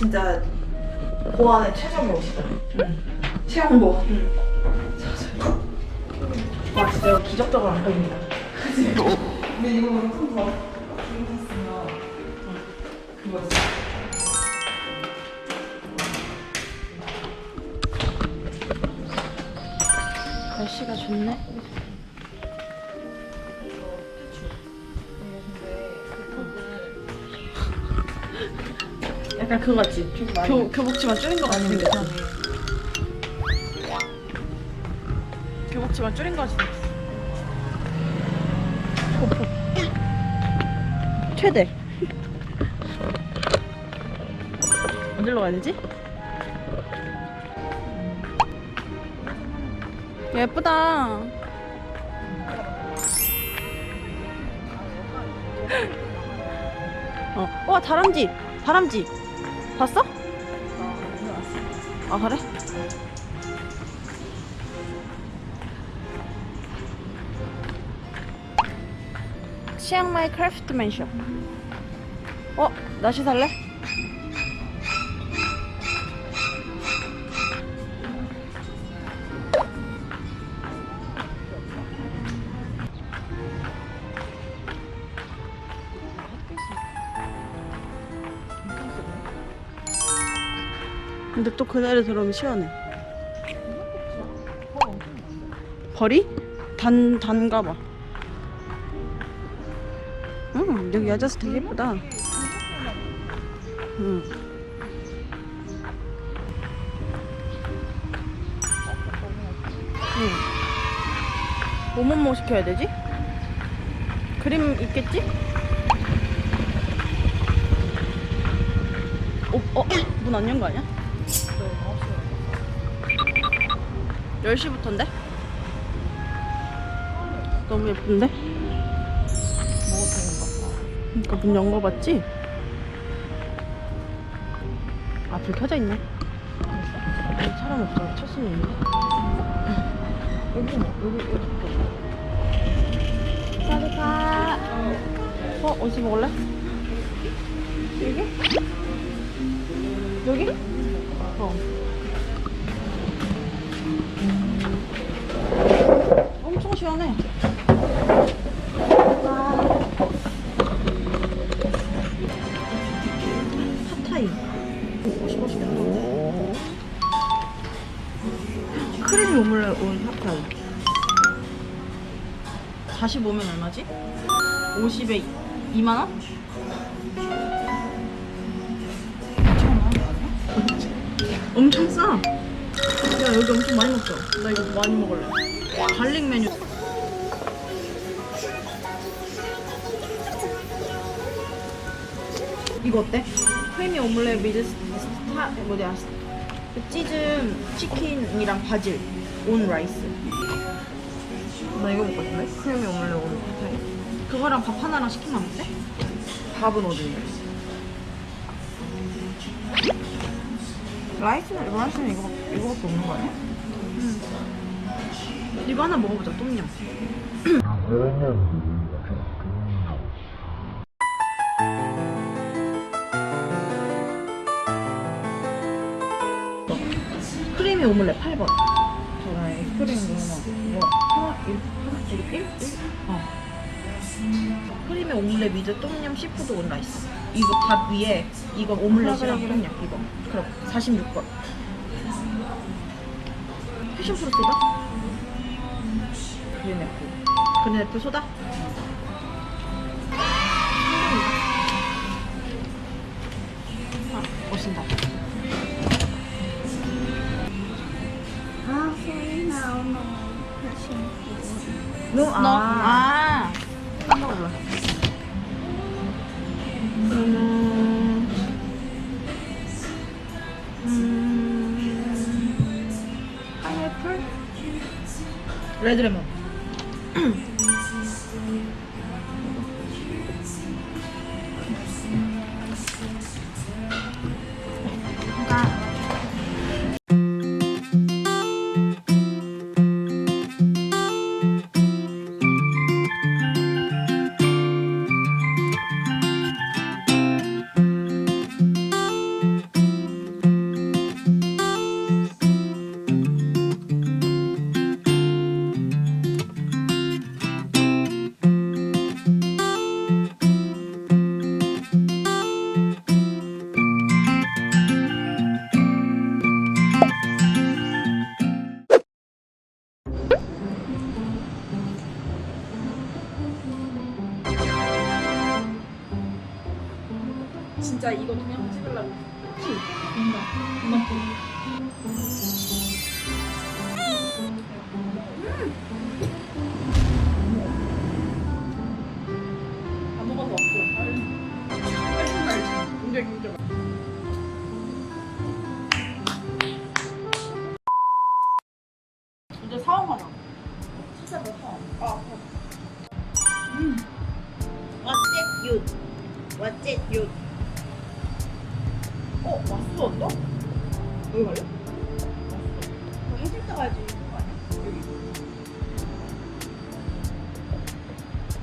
진짜 보안의 최저입니다. 체험보. 와 진짜 기적적으로 안 걸린다. 그치? 근데 이거 엄청 더 재밌었으면 그거였어. 날씨가 좋네. 약간 그거 같지? 교, 교복치마 줄인 거 같은 게 교복치마 줄인 거 생겼어. 최대. 어디로 가야 되지? 예쁘다. 어, 와 다람쥐, 다람쥐. 봤어? 아 그래? 치앙마이 크래프트맨 숍. 어, 나시 살래? 근데 또 그날에 들어오면 시원해. 벌이? 단, 단가 봐. 응, 여기 야자수 되게 예쁘다. 응. 응. 뭐뭐 뭐 시켜야 되지? 그림 있겠지? 어, 어? 문 안 연 거 아니야? 10시부터인데? 너무 예쁜데? 그러니까 문 연 거 봤지? 아, 불 켜져 있네. 사람 없어. 첫 손님인데. 여기, 여기, 여기. 사리카. 어, 어디서 먹을래? 여기? 여기? 어. 시원해. 맛있어. 크림 오믈렛 온 팟타이. 45면 얼마지? 50에 2만원? 엄청 싸. 야 여기 엄청 많이 먹자. 나 이거 많이 먹을래. 갈릭 메뉴. 이거 어때? 크리미 오믈렛 미드 스타 뭐냐 그 치즈 치킨이랑 바질 온 라이스. 나 이거 먹고 싶네. 크림이 오믈렛 오늘 파타이. 그거랑 밥 하나랑 시키면 안 돼? 밥은 어디? 라이스는 라이스는 이거 이거밖에 없는 거 아니야? 이거 하나 먹어보자 똠얌. 크리미 오믈렛 8번. 저는 크림 이거 이거 하나, 일, 하나, 이거 1? 1? 어. 크림의 오믈렛 위드 똠얌 시푸드 온 라이스. 이거 밥 위에 이거 오믈렛이랑 똠얌 이거. 그럼 46번. 패션 프로 소다? 그린 애플. 그네 애플 소다? 아, 멋있다. 너? 너? 아. 아. 음. 음. 파인애플? 레드레몬. 진짜 이거 동영상 찍으려고. 안 먹어도 없고. 훨씬 달지. 굉장히 굉장히.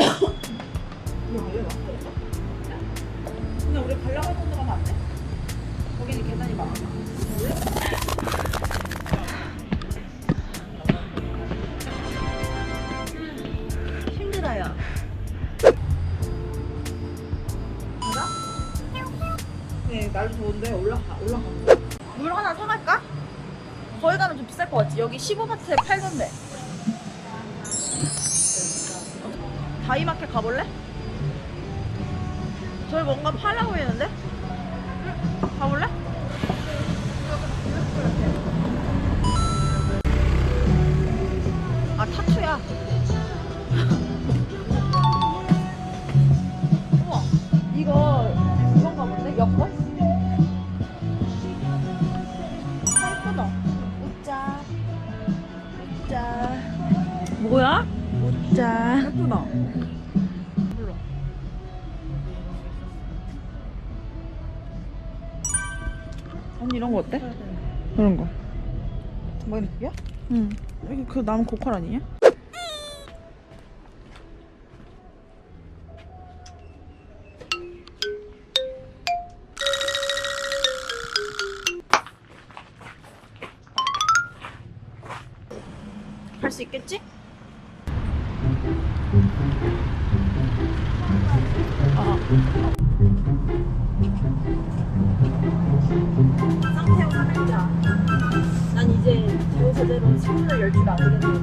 여기 갈래 왔어. 근데 우리 가려고 했던 데 가면 안 돼? 거기는 계단이 많아. 힘들어요. 가자? 네, 날 좋은데 올라가, 올라가. 물 하나 사갈까? 거기 가면 좀 비쌀 것 같지? 여기 15바트에 팔던데. 다이마켓 가볼래? 저기 뭔가 팔라고 했는데? 응? 가볼래? 예쁘다. 몰라 언니 이런 거 어때? 이런 거. 마그네틱이야? 응. 이게 그 남은 고칼 아니냐? 할 수 있겠지? 열줄 알게 되었다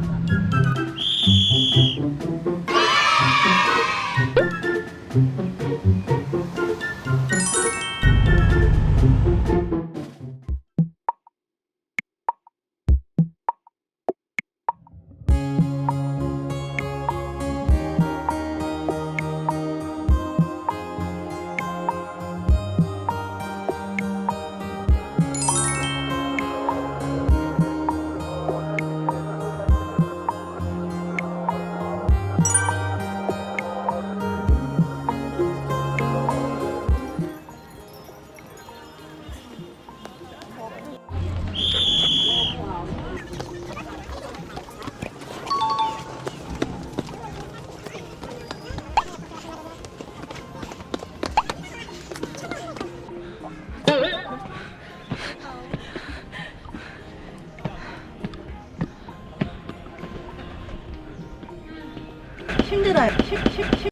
힘들어요 힘, 힘, 힘.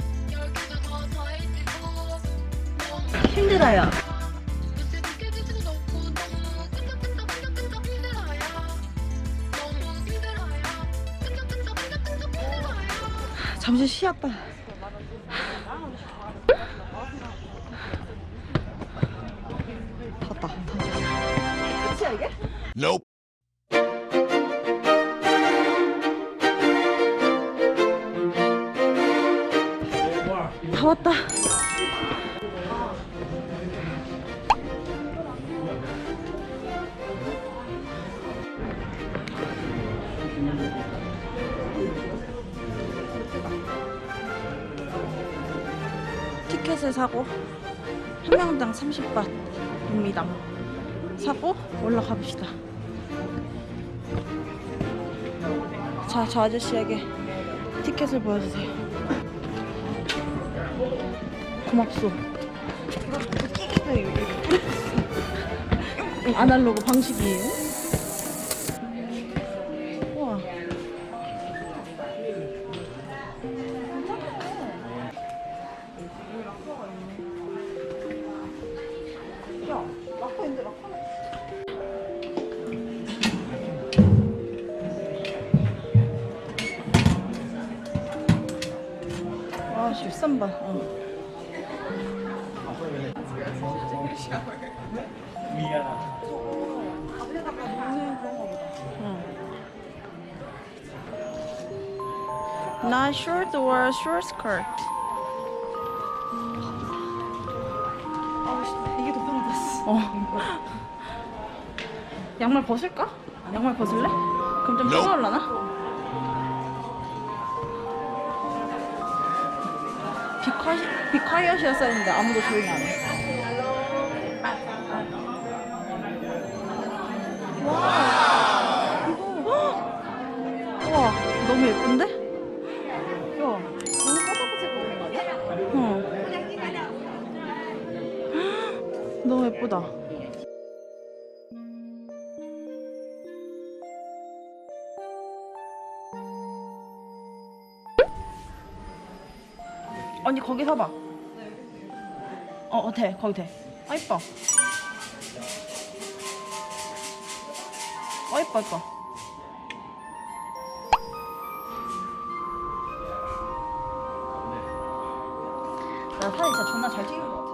힘들어요 잠시 쉬었다 탔다 왔다. 티켓을 사고 한 명당 30바트입니다. 사고 올라가 봅시다. 자, 저 아저씨에게 티켓을 보여주세요. 고맙소. 아날로그 방식이에요. Not short or short skirt. 이게 더 편하다. 어. 양말 벗을까? 양말 벗을래? 그럼 좀 뜨거울라나? 비콰이, 비콰이엇이었어야 했는데 아무도 조용히 안 해. 와, 이거. 우와, 너무 예쁜데? 야, 너무 거 아니야? 어. 너무 예쁘다. 언니 거기 서봐. 어, 어, 돼. 거기 돼. 아, 이뻐. 어, 이뻐, 이뻐. 나 사진 진짜 존나 잘 찍는 것